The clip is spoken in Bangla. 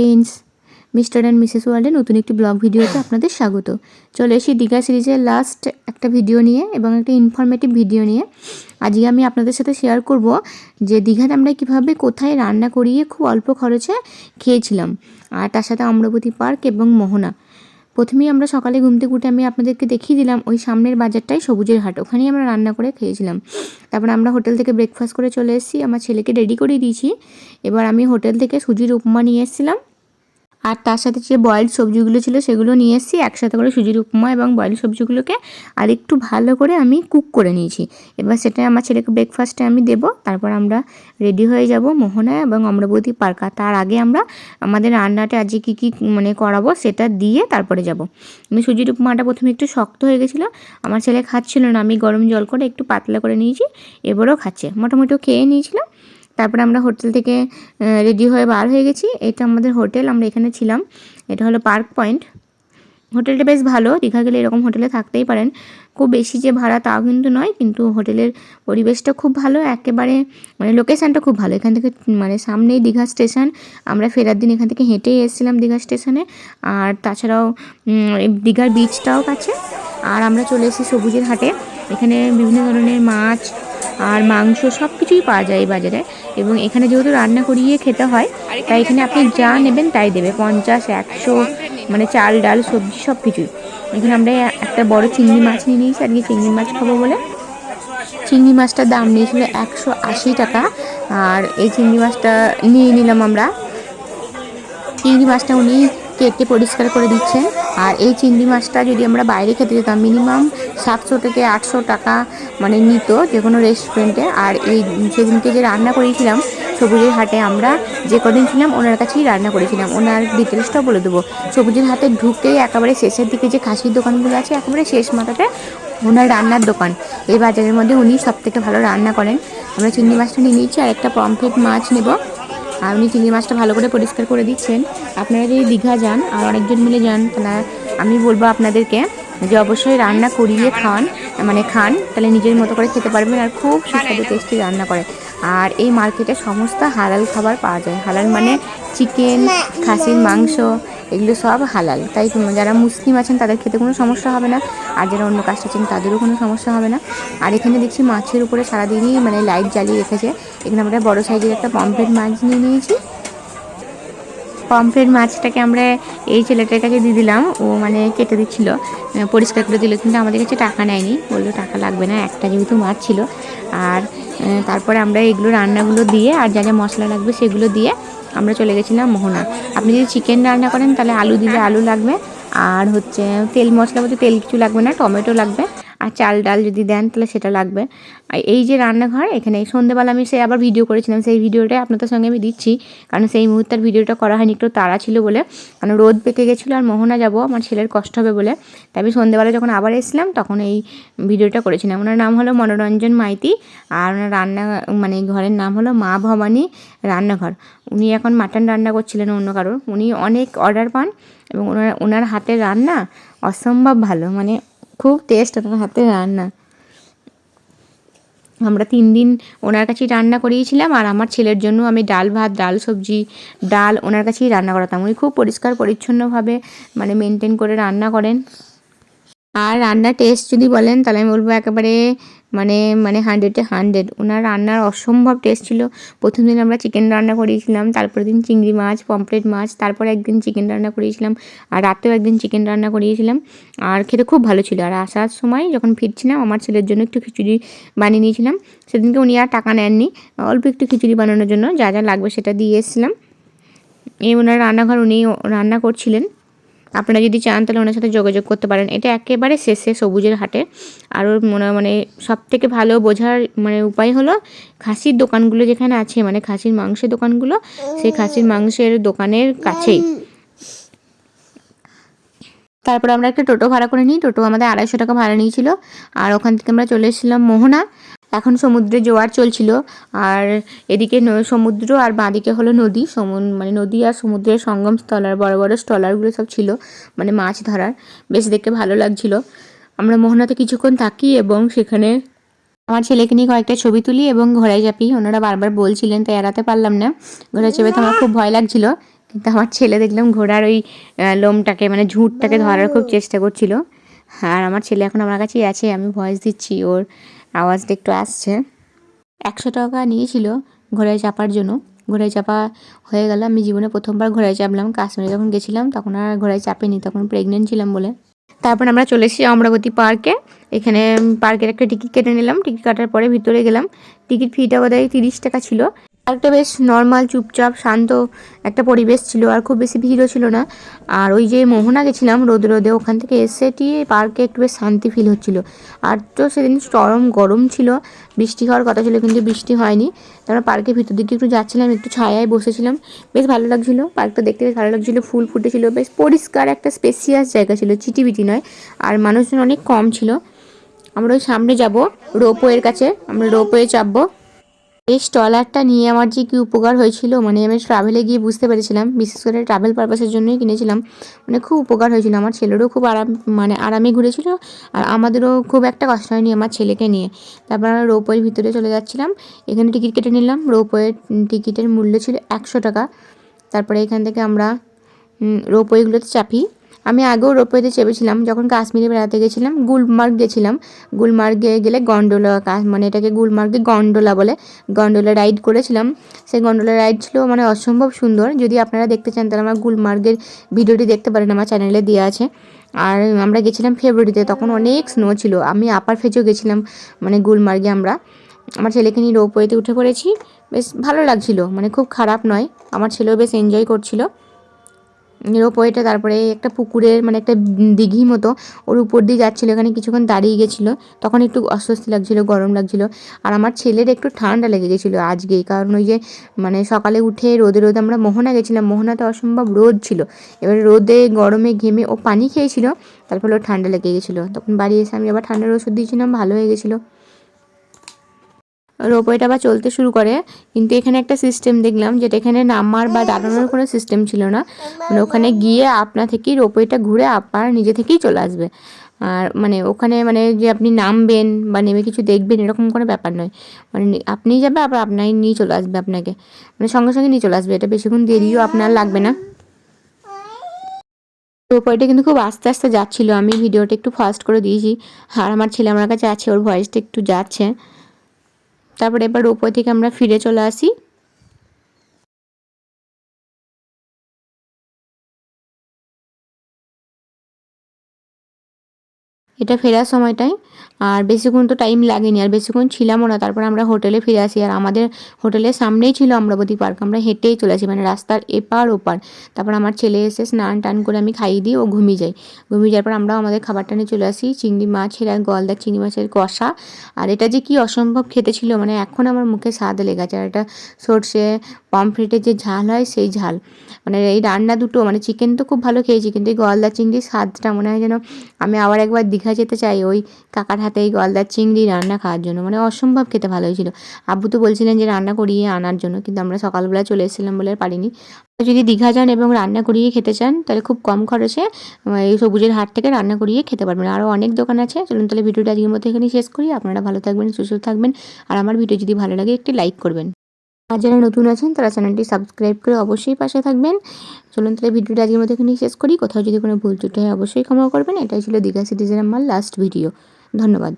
ফ্রেন্ডস মিস্টার অ্যান্ড মিসেস ওয়ার্ল্ডের নতুন একটি ব্লগ ভিডিওতে আপনাদের স্বাগত। চলে এসি দীঘা সিরিজের লাস্ট একটা ভিডিও নিয়ে এবং একটা ইনফরমেটিভ ভিডিও নিয়ে। আজকে আমি আপনাদের সাথে শেয়ার করব যে দীঘাতে আমরা কীভাবে কোথায় রান্না করিয়ে খুব অল্প খরচে খেয়েছিলাম। আর তার সাথে অমরাবতী পার্ক এবং মোহনা। প্রথমেই আমরা সকালে ঘুম থেকে উঠে আমি আপনাদেরকে দেখিয়ে দিলাম ওই সামনের বাজারটাই সবুজের হাট। ওখানেই আমরা রান্না করে খেয়েছিলাম। তারপর আমরা হোটেল থেকে ব্রেকফাস্ট করে চলে এসেছি। আমার ছেলেকে রেডি করে দিয়েছি। এবার আমি হোটেল থেকে সুজির উপমা নিয়ে এসেছিলাম। আর তার সাথে যে বয়েলড সবজিগুলো ছিল সেগুলো নিয়ে এসেছি। একসাথে করে সুজির উপমা এবং বয়েলড সবজিগুলোকে আর একটু ভালো করে আমি কুক করে নিয়েছি। এবার সেটা আমার ছেলেকে ব্রেকফাস্টে আমি দেবো। তারপর আমরা রেডি হয়ে যাব মোহনা এবং অমরাবতী পার্কা তার আগে আমরা আমাদের রান্নাটা আজকে কী কী মানে করাবো সেটা দিয়ে তারপরে যাব। আমি সুজির উপমাটা প্রথমে একটু শক্ত হয়ে গেছিল। আমার ছেলে খাচ্ছিল না, আমি গরম জল করে একটু পাতলা করে নিয়েছি, এবারও খাচ্ছে। মোটামুটি খেয়ে নিয়েছিলাম। তারপরে আমরা হোটেল থেকে রেডি হয়ে বার হয়ে গেছি। এটা আমাদের হোটেল, আমরা এখানে ছিলাম। এটা হলো পার্ক পয়েন্ট। হোটেলটা বেশ ভালো, দীঘা গেলে এরকম হোটেলে থাকতেই পারেন। খুব বেশি যে ভাড়া তাও কিন্তু নয়, কিন্তু হোটেলের পরিবেশটা খুব ভালো, একেবারে মানে লোকেশানটা খুব ভালো। এখান থেকে মানে সামনেই দীঘা স্টেশন, আমরা ফেরার দিন এখান থেকে হেঁটেই এসেছিলাম দীঘা স্টেশনে। আর তাছাড়াও দীঘার বিচটাও কাছে। আর আমরা চলে এসেছি সবুজের হাটে। এখানে বিভিন্ন ধরনের মাছ আর মাংস সব কিছুই পাওয়া যায় এই বাজারে। এবং এখানে যেহেতু রান্না করিয়ে খেতে হয়, তাই এখানে আপনি যা নেবেন তাই দেবে। পঞ্চাশ, একশো মানে চাল, ডাল, সবজি সব কিছুই এখানে আমরা একটা বড় চিংড়ি মাছ নিয়ে নিয়েছি। আজকে চিংড়ি মাছ খাব বলে। চিংড়ি মাছটার দাম নিয়েছিল একশো আশি টাকা। আর এই চিংড়ি মাছটা নিয়ে নিলাম আমরা। চিংড়ি মাছটা উনি কেটে পরিষ্কার করে দিচ্ছেন। আর এই চিংড়ি মাছটা যদি আমরা বাইরে খেতে যেতাম, মিনিমাম সাতশো থেকে আটশো টাকা মানে নিত যে কোনো রেস্টুরেন্টে আর এই সেদিনকে যে রান্না করেছিলাম সবুজের হাটে আমরা যে কদিন ছিলাম, ওনার কাছেই রান্না করেছিলাম। ওনার ডিটেলসটাও বলে দেবো। সবুজের হাতে ঢুকতেই একেবারে শেষের দিকে যে খাসির দোকানগুলো আছে, একেবারে শেষ মাথাতে ওনার রান্নার দোকান। এই বাজারের মধ্যে উনি সব থেকে ভালো রান্না করেন। আমরা চিংড়ি মাছটা নিয়ে নিয়েছি আর একটা পমফ্রেট মাছ নেব। আর উনি চিংড়ি মাছটা ভালো করে পরিষ্কার করে দিচ্ছেন। আপনারা যদি দীঘা যান আর অনেকজন মিলে যান, তাহলে আমি বলব আপনাদেরকে যে অবশ্যই রান্না করিয়ে খান মানে খান, তাহলে নিজের মতো করে খেতে পারবেন আর খুব সুস্বাদু টেস্টি রান্না করে। আর এই মার্কেটে সমস্ত হালাল খাবার পাওয়া যায়। হালাল মানে চিকেন খাসির মাংস, এগুলো সব হালাল। তাই যারা মুসলিম আছেন, তাদের খেতে কোনো সমস্যা হবে না। আর যারা অন্য কাস্ট আছেন, তাদেরও কোনো সমস্যা হবে না। আর এখানে দেখছি মাছের উপরে সারাদিনই মানে লাইট জ্বালিয়ে রেখেছে। এখানে আমরা বড় সাইজের একটা পমফ্রেট মাছ নিয়ে নিয়েছি। পমফ্রেট মাছটাকে আমরা এই ছেলেটার কাছে দিয়ে দিলাম। ও মানে কেটে দিচ্ছিল পরিষ্কার করে দিল। কিন্তু আমাদের কাছে টাকা নেয়নি। বলল, টাকা লাগবে না, একটা যেহেতু মাছ ছিল। আর তারপরে আমরা এগুলো রান্নাগুলো দিয়ে, আর যা যা মশলা লাগবে সেগুলো দিয়ে আমরা চলে গেছিলাম মোহনা। আপনি যদি চিকেন রান্না করেন, তাহলে আলু দিলে আলু লাগবে। আর হচ্ছে তেল মশলা বলতে তেল কিছু লাগবে না, টমেটো লাগবে। আর চাল ডাল যদি দেন তাহলে সেটা লাগবে। আর এই যে রান্নাঘর, এখানে সন্ধ্যেবেলা আমি সে আবার ভিডিও করেছিলাম, সেই ভিডিওটাই আপনাদের সঙ্গে আমি দিচ্ছি। কারণ সেই মুহূর্তের ভিডিওটা করা হয়নি, একটু তাড়া ছিল বলে। কারণ রোদ পেকে গেছিল আর মোহনা যাব, আমার ছেলের কষ্ট হবে বলে। তাই আমি সন্ধ্যেবেলা যখন আবার এসেছিলাম, তখন এই ভিডিওটা করেছিলাম। ওনার নাম হলো মনোরঞ্জন মাইতি আর ওনার রান্না মানে ঘরের নাম হলো মা ভবানী রান্নাঘর। উনি এখন মাটন রান্না করছিলেন অন্য কারোর। উনি অনেক অর্ডার পান এবং ওনার ওনার হাতের রান্না অসম্ভব ভালো মানে খুব টেস্ট ওনার হাতে রান্না। আমরা তিন দিন ওনার কাছেই রান্না করিয়েছিলাম আর আমার ছেলের জন্য আমি ডাল ভাত, ডাল সবজি, ডাল ওনার কাছেই রান্না করাতাম। উনি খুব পরিষ্কার, পরিচ্ছন্নভাবে মানে মেনটেন করে রান্না করেন। আর রান্নার টেস্ট যদি বলেন, তাহলে আমি বলব একেবারে মানে মানে হান্ড্রেডে হান্ড্রেড ওনার রান্নার অসম্ভব টেস্ট ছিল। প্রথম দিন আমরা চিকেন রান্না করিয়েছিলাম তারপরের দিন চিংড়ি মাছ পমফ্রেট মাছ, তারপরে একদিন চিকেন রান্না করিয়েছিলাম আর রাতেও একদিন চিকেন রান্না করিয়েছিলাম আর খেতে খুব ভালো ছিল। আর আসার সময় যখন ফিরছিলাম, আমার ছেলের জন্য একটু খিচুড়ি বানিয়ে নিয়েছিলাম। সেদিনকে উনি আর টাকা নেননি। অল্প একটু খিচুড়ি বানানোর জন্য যা যা লাগবে সেটা দিয়ে এসেছিলাম। এই ওনার রান্নাঘর উনি রান্না করছিলেন। আপনারা যদি চান তাহলে ওনার সাথে যোগাযোগ করতে পারেন। এটা একেবারে শেষে সবুজের হাটে। আর ওর মনে মানে সব থেকে ভালো বোঝার মানে উপায় হলো খাসির দোকানগুলো যেখানে আছে মানে খাসির মাংসের দোকানগুলো, সেই খাসির মাংসের দোকানের কাছেই। তারপর আমরা একটা টোটো ভাড়া করে নিই। টোটো আমাদের আড়াইশো টাকা ভাড়া নিয়েছিল। আর ওখান থেকে আমরা চলে এসেছিলাম মোহনা। এখন সমুদ্রে জোয়ার চলছিল, আর এদিকে সমুদ্র আর বাঁদিকে হলো নদী মানে নদী আর সমুদ্রের সঙ্গম স্থল আর বড় বড় স্টলারগুলো সব ছিল মানে মাছ ধরার, বেশ দেখতে ভালো লাগছিল। আমরা মোহনাতে কিছুক্ষণ থাকি এবং সেখানে আমার ছেলেকে নিয়ে কয়েকটা ছবি তুলি এবং ঘোড়ায় চাপি। ওনারা বারবার বলছিলেন তাই এড়াতে পারলাম না। ঘোড়ায় চেপে তো আমার খুব ভয় লাগছিল, কিন্তু আমার ছেলে দেখলাম ঘোড়ার ওই লোমটাকে মানে ঝুঁটটাকে ধরার খুব চেষ্টা করছিল। আর আমার ছেলে এখন আমার কাছেই আছে, আমি ভয়েস দিচ্ছি ওর। আওয়াজটা একটু আসছে। একশো টাকা নিয়েছিল ঘোড়ায় চাপার জন্য। ঘোড়ায় চাপা হয়ে গেল। আমি জীবনে প্রথমবার ঘোড়ায় চাপলাম। কাশ্মীরে যখন গেছিলাম, তখন আর ঘোড়ায় চাপিনি। তখন প্রেগনেন্ট ছিলাম বলে। তারপর আমরা চলে এসেছি অমরাবতী পার্কে এখানে পার্কের একটা টিকিট কেটে নিলাম। টিকিট কাটার পরে ভিতরে গেলাম। টিকিট ফিটা বোধহয় তিরিশ টাকা ছিল। একটা বেশ নর্মাল চুপচাপ, শান্ত একটা পরিবেশ ছিল আর খুব বেশি ভিড়ও ছিল না। আর ওই যে মোহনা গেছিলাম রোদে রোদে, ওখান থেকে এসেটি পার্কে একটু বেশ শান্তি ফিল হচ্ছিল। আর তো সেদিন চরম গরম ছিল, বৃষ্টি হওয়ার কথা ছিল কিন্তু বৃষ্টি হয়নি। তারপর পার্কের ভিতর দিকে একটু যাচ্ছিলাম, একটু ছায়ায় বসেছিলাম। বেশ ভালো লাগছিল, পার্কটা দেখতে বেশ ভালো লাগছিল, ফুল ফুটেছিল, বেশ পরিষ্কার একটা স্পেসিয়াস জায়গা ছিল, চিটিবিটি নয়। আর মানুষজন অনেক কম ছিল। আমরা ওই সামনে যাব, রোপওয়ের কাছে, আমরা রোপওয়ে চাপবো। এই স্টলারটা নিয়ে আমার যে কী উপকার হয়েছিল মানে আমি ট্রাভেলে গিয়ে বুঝতে পেরেছিলাম, বিশেষ করে ট্রাভেল পারপাসের জন্যই কিনেছিলাম মানে খুব উপকার হয়েছিল। আমার ছেলেরও খুব আরাম মানে আরামে ঘুরেছিল আর আমাদেরও খুব একটা কষ্ট হয়নি আমার ছেলেকে নিয়ে। তারপর আমরা রোপওয়ের ভিতরে চলে যাচ্ছিলাম, এখানে টিকিট কেটে নিলাম। রোপওয়ের টিকিটের মূল্য ছিল একশো টাকা। তারপরে এখান থেকে আমরা রোপওয়েগুলোতে চাপি। আমি আগেও রোপওয়েতে চেপেছিলাম, যখন কাশ্মীরে বেড়াতে গেছিলাম, গুলমার্গ গেছিলাম। গুলমার্গে গেলে গন্ডোলা মানে এটাকে গুলমার্গে গন্ডোলা বলে। গন্ডোলা রাইড করেছিলাম। সেই গন্ডোলা রাইড ছিল মানে অসম্ভব সুন্দর। যদি আপনারা দেখতে চান, তাহলে আমার গুলমার্গের ভিডিওটি দেখতে পারেন, আমার চ্যানেলে দেওয়া আছে। আর আমরা গেছিলাম ফেব্রুয়ারিতে, তখন অনেক স্নো ছিল। আমি আপার ফেজেও গেছিলাম মানে গুলমার্গে আমরা। আমার ছেলেকে নিয়ে রোপওয়েতে উঠে পড়েছি। বেশ ভালো লাগছিল মানে খুব খারাপ নয়। আমার ছেলেও বেশ এনজয় করছিল। রোপওয়েটা তারপরে একটা পুকুরের মানে একটা দিঘি মতো ওর উপর দিয়ে যাচ্ছিল, এখানে কিছুক্ষণ দাঁড়িয়ে গেছিল। তখন একটু অস্বস্তি লাগছিল, গরম লাগছিল। আর আমার ছেলের একটু ঠান্ডা লেগে গেছিল আজকেই কারণ ওই যে মানে সকালে উঠে রোদে রোদে আমরা মোহনা গেছিলাম। মোহনাতে অসম্ভব রোদ ছিল। এবারে রোদে গরমে ঘেমে ও পানি খেয়েছিল, তারপরে ওর ঠান্ডা লেগে গেছিল। তখন বাড়ি এসে আমি আবার ঠান্ডার ওষুধ দিয়েছিলাম, ভালো হয়ে গেছিল। রোপওয়েটা আবার চলতে শুরু করে। কিন্তু এখানে একটা সিস্টেম দেখলাম, যেটা এখানে নামার বা দাঁড়ানোর কোনো সিস্টেম ছিল না। মানে ওখানে গিয়ে আপনা থেকেই রোপওয়েটা ঘুরে আপনার নিজে থেকেই চলে আসবে। আর মানে ওখানে মানে যে আপনি নামবেন বা নেমে কিছু দেখবেন, এরকম কোনো ব্যাপার নয়। মানে নি- আপনিই যাবে, আবার আপনাই নিয়ে চলে আসবে আপনাকে। মানে সঙ্গে সঙ্গে নিয়ে চলে আসবে, এটা বেশিক্ষণ দেরিও আপনার লাগবে না। রোপওয়েটা কিন্তু খুব আস্তে আস্তে যাচ্ছিল। আমি ভিডিওটা একটু ফাস্ট করে দিয়েছি। আর আমার ছেলে আমার কাছে আছে, ওর ভয়েসটা একটু যাচ্ছে। তারপরে এবার ওপর থেকে আমরা ফিরে চলে আসি। এটা ফেরার সময়টাই। আর বেশিক্ষণ তো টাইম লাগেনি, আর বেশিক্ষণ ছিলামও না। তারপর আমরা হোটেলে ফিরে আসি। আর আমাদের হোটেলের সামনেই ছিল অমরাবতী পার্ক। আমরা হেঁটেই চলে আসি মানে রাস্তার এপার ওপার। তারপর আমার ছেলে এসে স্নান টান করে আমি খাইয়ে দিই ও ঘুমিয়ে যাই ঘুমিয়ে যাওয়ার পর আমরাও আমাদের খাবারটা নিয়ে চলে আসি। চিংড়ি মাছের আর গলদা চিংড়ি মাছের কষা। আর এটা যে কি অসম্ভব খেতে ছিল মানে এখন আমার মুখে স্বাদ লেগে আছে। আর এটা সর্ষে পমফ্রেটের যে ঝাল হয়, সেই ঝাল। মানে এই রান্না দুটো মানে চিকেন তো খুব ভালো খেয়েছি, কিন্তু এই গলদা চিংড়ির স্বাদটা মনে হয় যেন আমি আবার একবার দীঘা যেতে চাই? ওই কাকার হাতে এই গলদার চিংড়ি রান্না খাওয়ার জন্য। মানে অসম্ভব খেতে ভালো হয়েছিল। আব্বু তো বলছিলেন যে রান্না করিয়ে আনার জন্য, কিন্তু আমরা সকালবেলা চলে এসেছিলাম বলে পারিনি। যদি দীঘা যান এবং রান্না করিয়ে খেতে চান, তাহলে খুব কম খরচে এই সবুজের হাট থেকে রান্না করিয়ে খেতে পারবেন। আরও অনেক দোকান আছে। চলুন তাহলে ভিডিওটা আজকের মতো এখানে শেষ করি। আপনারা ভালো থাকবেন, সুস্থ থাকবেন। আর আমার ভিডিও যদি ভালো লাগে, একটি লাইক করবেন। আর যারা নতুন আছেন, তারা চ্যানেলটি সাবস্ক্রাইব করে অবশ্যই পাশে থাকবেন। চলুন তাহলে ভিডিওটা আজকের মধ্যে এখানেই শেষ করি। কোথাও যদি কোনো ভুল ত্রুটি হয়, অবশ্যই ক্ষমা করবেন। এটাই ছিল দীঘা সিটিজেন আমার লাস্ট ভিডিও ধন্যবাদ।